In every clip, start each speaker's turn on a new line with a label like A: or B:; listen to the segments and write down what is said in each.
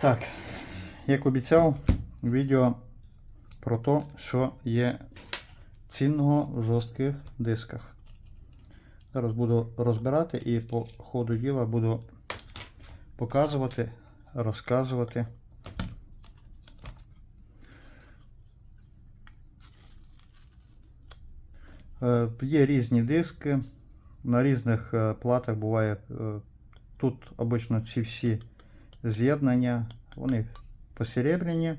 A: Так, як обіцяв, відео про те, що є цінного в жорстких дисках. Зараз буду розбирати і по ходу діла буду показувати, розказувати. Е, Є різні диски. На різних е, платах буває. е, Тут обично ці всі з'єднання, вони посеребряні.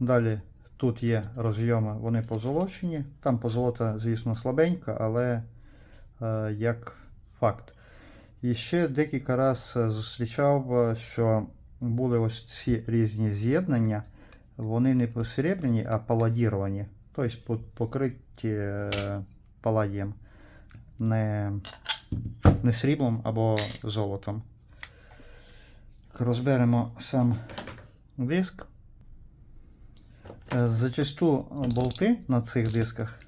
A: Далі тут є розйоми, вони позолочені. Там позолота, звісно, слабенька, але е, як факт. І ще декілька разів зустрічав, е, що були ось ці різні з'єднання, вони не посеребряні, а паладіровані. Тобто по- покриті е, паладієм, не, не сріблом або золотом. Розберемо сам диск. Е, Зачасту болти на цих дисках,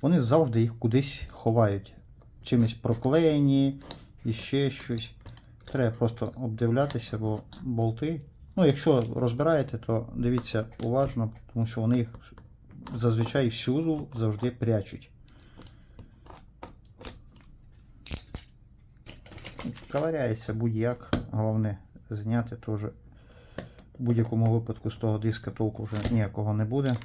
A: вони завжди їх кудись ховають. Чимось проклеєні і ще щось. Треба просто обдивлятися, бо болти. Ну, якщо розбираєте, то дивіться уважно, тому що вони їх зазвичай всюду завжди прячуть. Коваряється будь-як. Головне зняти теж. В будь-якому випадку з того диска толку вже ніякого не буде.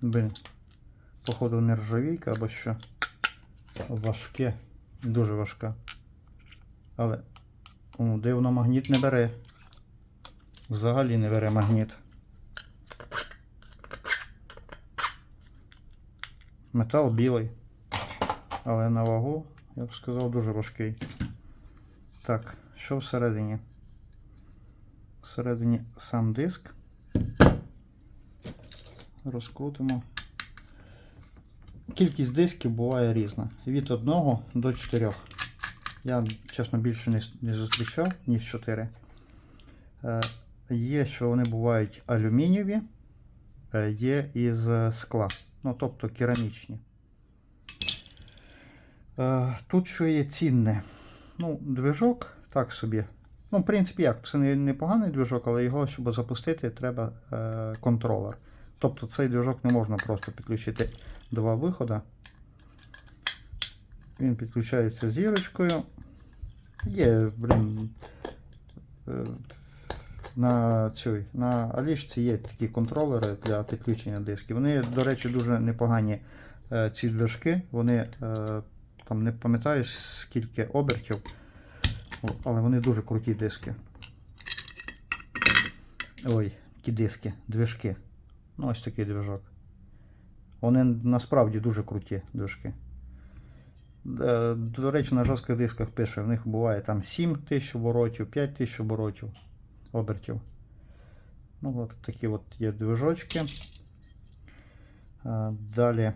A: Блін, походу нержавійка або що. Важке, дуже важка. Але о, дивно магніт не бере. Взагалі не бере магніт. Метал білий. Але на вагу, я б сказав, дуже важкий. Так, що всередині? Всередині сам диск. Розкрутимо. Кількість дисків буває різна. Від 1 до 4. Я, чесно, більше не, не зустрічав, ніж 4. Е, є, що вони бувають алюмінієві, е, є із скла, ну, тобто керамічні. Е, тут що є цінне. Ну, движок, так собі. Ну, в принципі, як, це не, не поганий движок, але його, щоб запустити, треба е, контролер. Тобто цей движок не можна просто підключити два виходи. Він підключається зірочкою. Є, блін, е, на цій, на Алішці є такі контролери для підключення дисків. Вони, до речі, дуже непогані е, ці движки. Вони е, там не пам'ятаю скільки обертів, але вони дуже круті диски. Ой, які диски, движки. Ну, ось такий движок. Вони насправді дуже круті движки. Е, До речі, на жорстких дисках пише, в них буває там 7 тисяч оборотів, 5 тисяч оборотів, обертів. Ну, от такі от є движочки. Е, Далі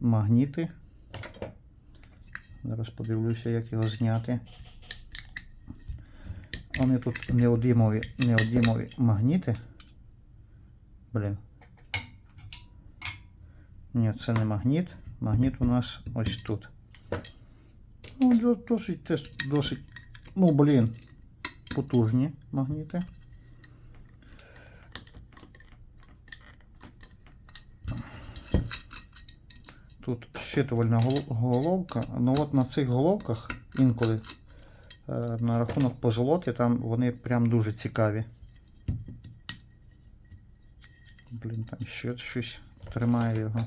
A: магніти. Зараз подивлюся, як його зняти. Вони тут неодимові, неодимові магніти. Блін. Ні, це не магніт. Магніт у нас ось тут. Ну, досить теж досить. Ну, блін, потужні магніти. Тут щитувальна головка. Ну от на цих головках інколи е, на рахунок позолоти, там вони прям дуже цікаві. Блін, там ще щось тримає його.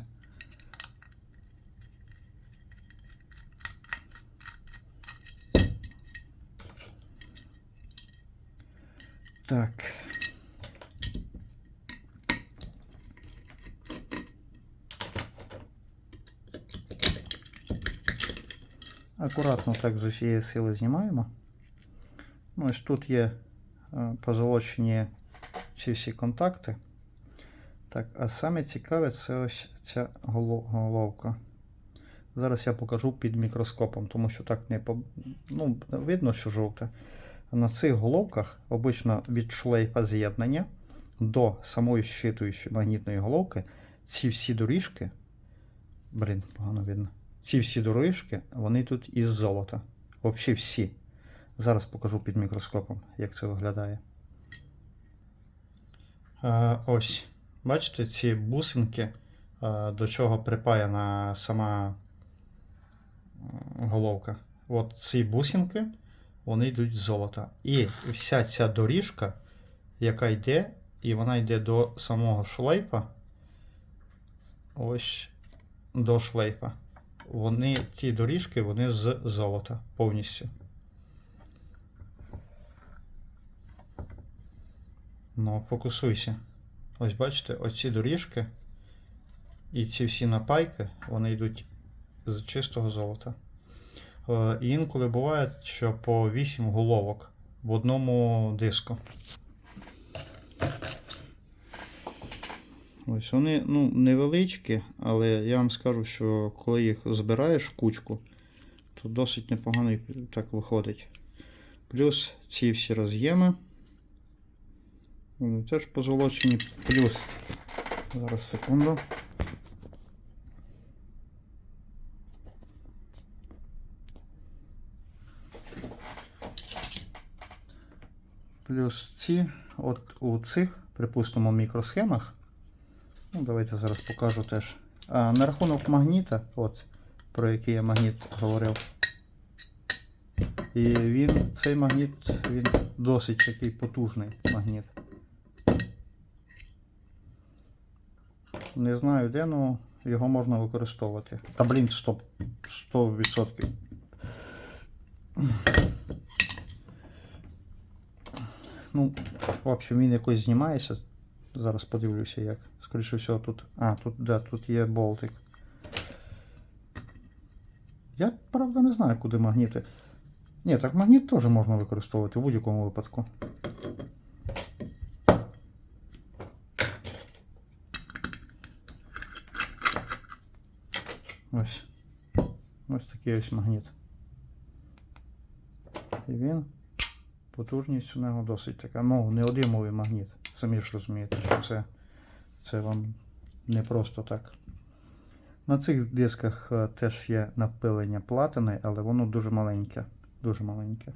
A: Так. Акуратно так з усієї сили знімаємо. Ну, ось тут є е, позолочені ці всі контакти. Так, а саме цікаве це ось ця головка. Зараз я покажу під мікроскопом, тому що так не ну, видно, що жовте. На цих головках обично від шлейфа з'єднання до самої щитуючої магнітної головки ці всі доріжки, блін, погано видно. Ці всі доріжки, вони тут із золота. Взагалі всі. Зараз покажу під мікроскопом, як це виглядає. Е, ось. Бачите, ці бусинки, е, до чого припаяна сама е, головка. От ці бусинки, вони йдуть з золота. І вся ця доріжка, яка йде, і вона йде до самого шлейфа. Ось до шлейфа. Вони, ті доріжки, вони з золота повністю. Ну, фокусуйся. Ось бачите, оці доріжки і ці всі напайки, вони йдуть з чистого золота. Е, І інколи буває, що по 8 головок в одному диску. Ось вони ну, невеличкі, але я вам скажу, що коли їх збираєш в кучку, то досить непогано так виходить. Плюс ці всі роз'єми. Вони теж позолочені. Плюс. Зараз секунду. Плюс ці, от у цих, припустимо, мікросхемах. Ну, давайте зараз покажу теж. А, на рахунок магніта, от, про який я магніт говорив. І він, цей магніт, він досить такий потужний магніт. Не знаю де, але його можна використовувати. Та блін, стоп. 100%. Ну, в общем, він якось знімається. Зараз подивлюся як. Скоріше всього тут. А, тут, да, тут є болтик. Я правда не знаю, куди магніти. Ні, так магніт теж можна використовувати в будь-якому випадку. Ось. Ось такий ось магніт. І він. Потужність у нього досить така. Ну, неодимовий магніт. Самі ж розумієте, що це, це вам не просто так. На цих дисках е, теж є напилення платини, але воно дуже маленьке. Дуже маленьке.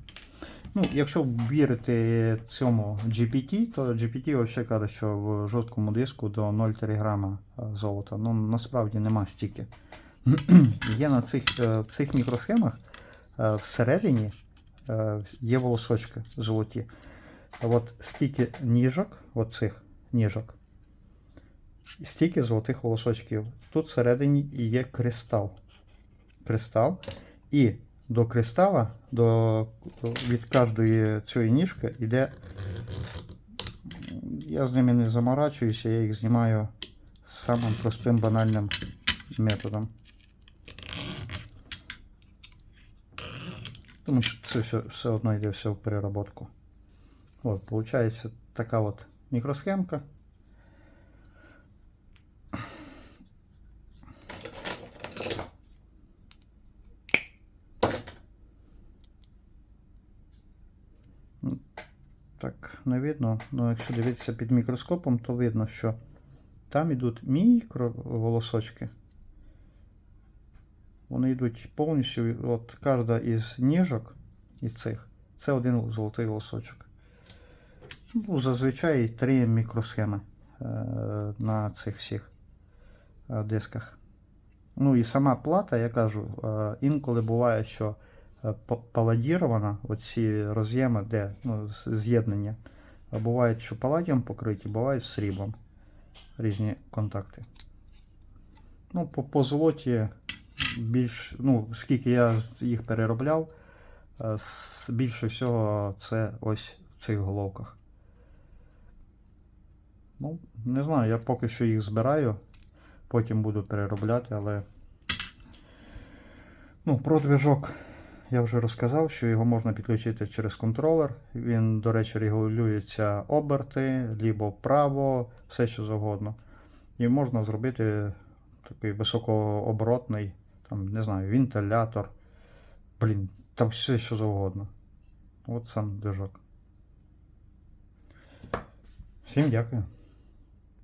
A: Ну, якщо вірити цьому GPT, то GPT взагалі каже, що в жорсткому диску до 0,3 грама е, золота. Ну, насправді нема стільки. Є на цих, е, цих мікросхемах всередині є волосочки золоті. От стільки ніжок, оцих ніжок, стільки золотих волосочків. Тут всередині є кристал. Кристал. І до кристала, до, від кожної цієї ніжки йде. Я з ними не заморачуюся, я їх знімаю самим простим банальним методом. Тому що це все, все одно йде все в переработку. От, виходить така от мікросхемка. Ну, Так, не видно, але якщо дивитися під мікроскопом, то видно, що там йдуть мікроволосочки. Вони йдуть повністю, от кожна із ніжок із цих, це один золотий волосочок. Ну, зазвичай три мікросхеми е, на цих всіх е, дисках. Ну і сама плата, я кажу, е, інколи буває, що е, паладірована, оці роз'єми, де ну, з'єднання. Буває, що паладієм покриті, буває сріблом. Різні контакти. Ну, по, по золоті більш, ну, скільки я їх переробляв, е, більше всього це ось в цих головках. Ну, не знаю, я поки що їх збираю, потім буду переробляти, але. Ну, про движок я вже розказав, що його можна підключити через контролер. Він, до речі, регулюється оберти, лібо вправо, все що завгодно. І можна зробити такий високооборотний там, не знаю, вентилятор. Блін, там все що завгодно. От сам движок. Всім дякую.